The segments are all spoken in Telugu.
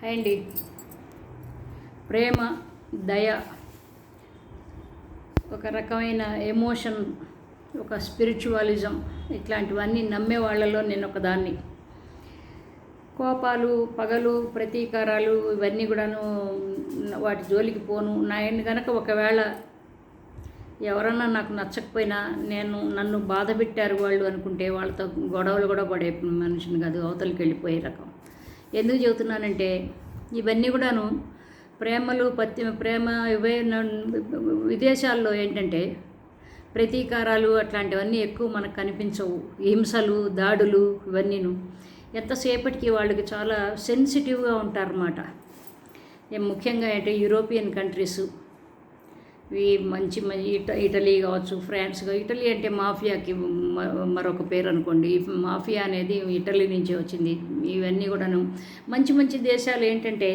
హాయ్ అండి. ప్రేమ దయ ఒక రకమైన ఎమోషన్ ఒక స్పిరిచువలిజం ఇట్లాంటివన్నీ నమ్మే వాళ్ళలో నేను ఒకదాన్ని. కోపాలు పగలు ప్రతీకారాలు ఇవన్నీ కూడాను వాటి జోలికి పోను. నాయన కనుక ఒకవేళ ఎవరన్నా నాకు నచ్చకపోయినా నేను నన్ను బాధ పెట్టారు వాళ్ళు అనుకుంటే వాళ్ళతో గొడవలు కూడా పడే మనిషిని కాదు అవతలకి వెళ్ళిపోయే రకం. ఎందుకు చెబుతున్నానంటే ఇవన్నీ కూడాను ప్రేమలు పత్తి ప్రేమ ఇవే విదేశాల్లో ఏంటంటే ప్రతీకారాలు అట్లాంటివన్నీ ఎక్కువ మనకు కనిపించవు. హింసలు దాడులు ఇవన్నీను. ఎంతసేపటికి వాళ్ళకి చాలా సెన్సిటివ్గా ఉంటారన్నమాట. ముఖ్యంగా అంటే యూరోపియన్ కంట్రీస్. ఈ మంచి మ- ఇట ఇటలీ కావచ్చు ఫ్రాన్స్ కావచ్చు. ఇటలీ అంటే మాఫియాకి మరొక పేరు అనుకోండి మాఫియా అనేది ఇటలీ నుంచి వచ్చింది ఇవన్నీ కూడాను మంచి మంచి దేశాలు ఏంటంటే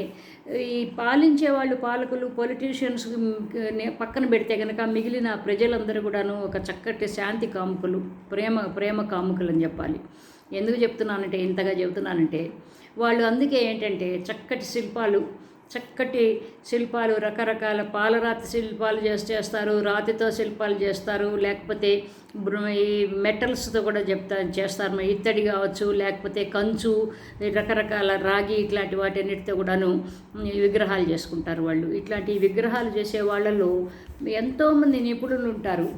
ఈ పాలించే వాళ్ళు పాలకులు పొలిటీషియన్స్ పక్కన పెడితే కనుక మిగిలిన ప్రజలందరూ కూడాను ఒక చక్కటి శాంతి కాముకులు ప్రేమ ప్రేమ కాముకులు అని చెప్పాలి ఎందుకు చెప్తున్నానంటే ఇంతగా చెబుతున్నానంటే వాళ్ళు అందుకే ఏంటంటే చక్కటి శిల్పాలు చక్కటి శిల్పాలు రకరకాల పాలరాతి శిల్పాలు చేసి చేస్తారు. రాతితో శిల్పాలు చేస్తారు. లేకపోతే ఈ మెటల్స్తో కూడా చెప్తా చేస్తారు. ఇత్తడి కావచ్చు లేకపోతే కంచు రకరకాల రాగి ఇట్లాంటి వాటన్నిటితో కూడాను విగ్రహాలు చేసుకుంటారు వాళ్ళు. ఇట్లాంటి విగ్రహాలు చేసే వాళ్ళలో ఎంతోమంది నిపుణులు ఉంటారు.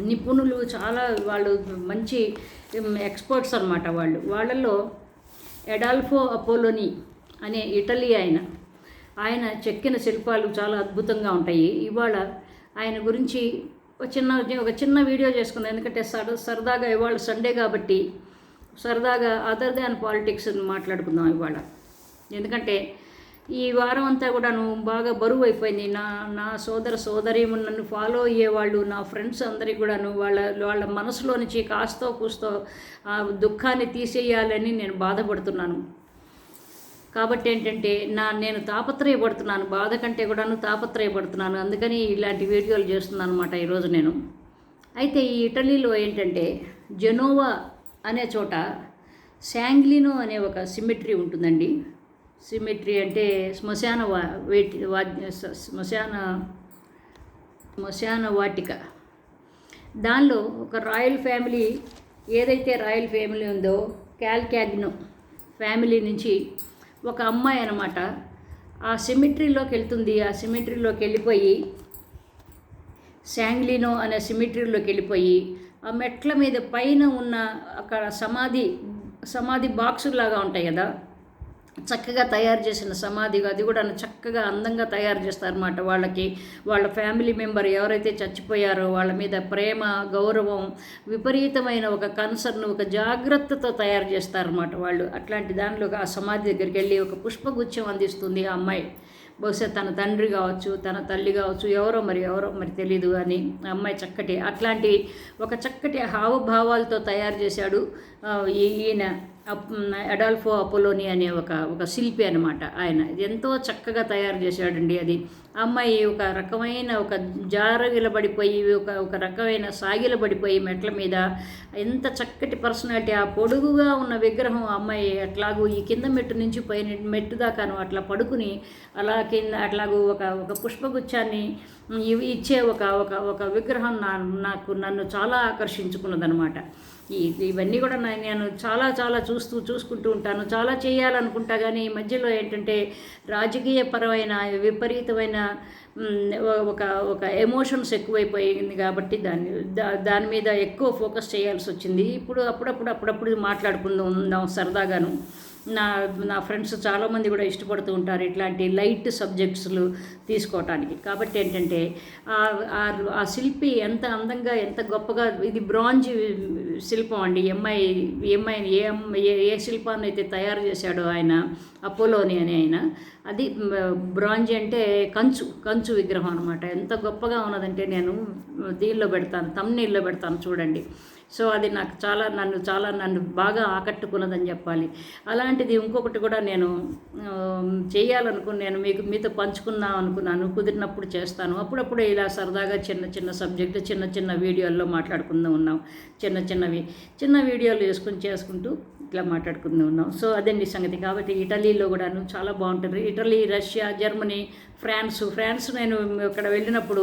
నిపుణులు చాలా వాళ్ళు మంచి ఎక్స్పర్ట్స్ అన్నమాట వాళ్ళు. వాళ్ళల్లో ఎడాల్ఫో అపోలోని అనే ఇటలీ ఆయన ఆయన చెక్కిన శిల్పాలు చాలా అద్భుతంగా ఉంటాయి. ఇవాళ ఆయన గురించి ఒక చిన్న ఒక చిన్న వీడియో చేసుకున్నాను ఎందుకంటే సర సరదాగా ఇవాళ సండే కాబట్టి సరదాగా అదర్ దాన్ పాలిటిక్స్ మాట్లాడుకుందాం ఇవాళ. ఎందుకంటే ఈ వారం అంతా కూడాను బాగా బరువు అయిపోయింది. నా నా సోదర సోదరి నన్ను ఫాలో అయ్యేవాళ్ళు నా ఫ్రెండ్స్ అందరికీ కూడాను వాళ్ళ వాళ్ళ మనసులో నుంచి కాస్తో కూస్తో ఆ దుఃఖాన్ని తీసేయాలని నేను బాధపడుతున్నాను. కాబట్టి ఏంటంటే నా నేను తాపత్రయపడుతున్నాను బాధ కంటే కూడాను తాపత్రయపడుతున్నాను అందుకని ఇలాంటి వీడియోలు చేస్తున్నాను అనమాట ఈరోజు నేను. అయితే ఈ ఇటలీలో ఏంటంటే జెనోవా అనే చోట శాంగ్లినో అనే ఒక సిమెట్రీ ఉంటుందండి. సిమెట్రీ అంటే శ్మశాన వా వేటి వాద్య శ్మశాన శ్మశాన వాటిక. దానిలో ఒక రాయల్ ఫ్యామిలీ ఏదైతే రాయల్ ఫ్యామిలీ ఉందో క్యాల్క్యాగ్నో ఫ్యామిలీ నుంచి ఒక అమ్మాయి అనమాట ఆ సిమిట్రీలోకి వెళ్తుంది. ఆ సిమిట్రీలోకి వెళ్ళిపోయి శాంగ్లినో అనే సిమిట్రీలోకి వెళ్ళిపోయి ఆ మెట్ల మీద పైన ఉన్న అక్కడ సమాధి సమాధి బాక్సులాగా ఉంటాయి కదా. చక్కగా తయారు చేసిన సమాధిగా అది కూడా చక్కగా అందంగా తయారు చేస్తారన్నమాట. వాళ్ళకి వాళ్ళ ఫ్యామిలీ మెంబర్ ఎవరైతే చచ్చిపోయారో వాళ్ళ మీద ప్రేమ గౌరవం విపరీతమైన ఒక కన్సర్న్ ఒక జాగ్రత్తతో తయారు చేస్తారన్నమాట వాళ్ళు. అట్లాంటి దానిలో ఆ సమాధి దగ్గరికి వెళ్ళి ఒక పుష్పగుచ్చం అందిస్తుంది ఆ అమ్మాయి. బహుశా తన తండ్రి కావచ్చు తన తల్లి కావచ్చు ఎవరో మరి ఎవరో మరి తెలీదు అని ఆ అమ్మాయి చక్కటి అట్లాంటి ఒక చక్కటి హావభావాలతో తయారు చేశాడు ఈ- ఈయన. అడాల్ఫో అపోలోని అనే ఒక ఒక శిల్పి అనమాట ఆయన. ఎంతో చక్కగా తయారు చేశాడండి అది. అమ్మాయి ఒక రకమైన ఒక జారగిలబడిపోయి ఒక ఒక రకమైన సాగిలబడిపోయి మెట్ల మీద ఎంత చక్కటి పర్సనాలిటీ ఆ పొడుగుగా ఉన్న విగ్రహం అమ్మాయి అట్లాగూ ఈ కింద మెట్టు నుంచి పైన మెట్టు దాకాను అట్లా పడుకుని అలా కింద అట్లాగూ ఒక ఒక పుష్పగుచ్చాన్ని ఇచ్చే ఒక ఒక ఒక విగ్రహం నా నాకు నన్ను చాలా ఆకర్షించుకున్నదనమాట ఇవన్నీ కూడా నేను చాలా చాలా చూస్తూ చూసుకుంటూ ఉంటాను. చాలా చేయాలనుకుంటా కానీ ఈ మధ్యలో ఏంటంటే రాజకీయపరమైన విపరీతమైన ఒక ఒక ఎమోషన్స్ ఎక్కువైపోయింది కాబట్టి దాన్ని దా దాని మీద ఎక్కువ ఫోకస్ చేయాల్సి వచ్చింది. ఇప్పుడు అప్పుడప్పుడు అప్పుడప్పుడు మాట్లాడుకుందాం ఉందాం సరదాగాను. నా నా ఫ్రెండ్స్ చాలామంది కూడా ఇష్టపడుతూ ఉంటారు ఇట్లాంటి లైట్ సబ్జెక్ట్స్లు తీసుకోవటానికి. కాబట్టి ఏంటంటే ఆ- ఆ- శిల్పి ఎంత అందంగా ఎంత గొప్పగా ఇది బ్రాంజ్ శిల్పం అండి. ఎంఐ ఎంఐ ఏ ఏ ఏ శిల్పాన్ని అయితే తయారు చేశాడో ఆయన అపోలోని అని ఆయన అది బ్రాంజ్ అంటే కంచు కంచు విగ్రహం అనమాట ఎంత గొప్పగా ఉన్నదంటే నేను దీనిలో పెడతాను తమ్నీల్లో పెడతాను చూడండి. సో అది నాకు చాలా నన్ను చాలా నన్ను బాగా ఆకట్టుకున్నదని చెప్పాలి. అలాంటిది ఇంకొకటి కూడా నేను చేయాలనుకుని నేను మీకు మీతో పంచుకుందాం అనుకున్నాను కుదిరినప్పుడు చేస్తాను. అప్పుడప్పుడు ఇలా సరదాగా చిన్న చిన్న సబ్జెక్టు చిన్న చిన్న వీడియోల్లో మాట్లాడుకుందాం ఉన్నాం. చిన్న చిన్నవి చిన్న వీడియోలు వేసుకుని చేసుకుంటూ ఇట్లా మాట్లాడుకుంటూ ఉన్నాం. సో అదండి సంగతి. కాబట్టి ఇటలీలో కూడాను చాలా బాగుంటుంది. Italy Russia Germany France. France నేను అక్కడ వెళ్ళినప్పుడు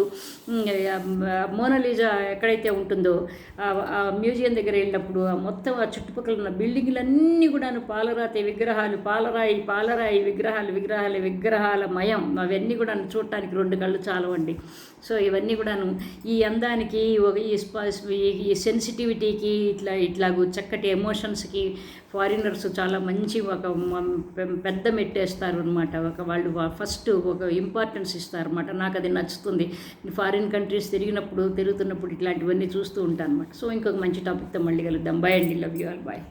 మోనలీజా ఎక్కడైతే ఉంటుందో ఆ- మ్యూజియం దగ్గర వెళ్ళినప్పుడు ఆ మొత్తం ఆ చుట్టుపక్కల ఉన్న బిల్డింగ్లన్నీ కూడాను పాలరాతి విగ్రహాలు పాలరాయి పాలరాయి విగ్రహాలు విగ్రహాలు విగ్రహాల మయం. అవన్నీ కూడా చూడటానికి రెండు కళ్ళు చాలవండి సో ఇవన్నీ కూడాను ఈ అందానికి ఒక ఈ ఈ- ఈ సెన్సిటివిటీకి ఇట్లా ఇట్లాగూ చక్కటి ఎమోషన్స్కి ఫారినర్స్ చాలా మంచి ఒక పెద్ద మెట్టేస్తారు అనమాట ఒక వాళ్ళు ఫస్ట్ ఒక ఇంపార్టెన్స్ ఇస్తారు అనమాట నాకు అది నచ్చుతుంది. ఫారిన్ కంట్రీస్ తిరిగినప్పుడు తిరుగుతున్నప్పుడు ఇట్లాంటివన్నీ చూస్తూ ఉంటాను అనమాట సో ఇంకొక మంచి టాపిక్తో మళ్ళీ కలుద్దాం. బాయ్ అండి. Love you all bye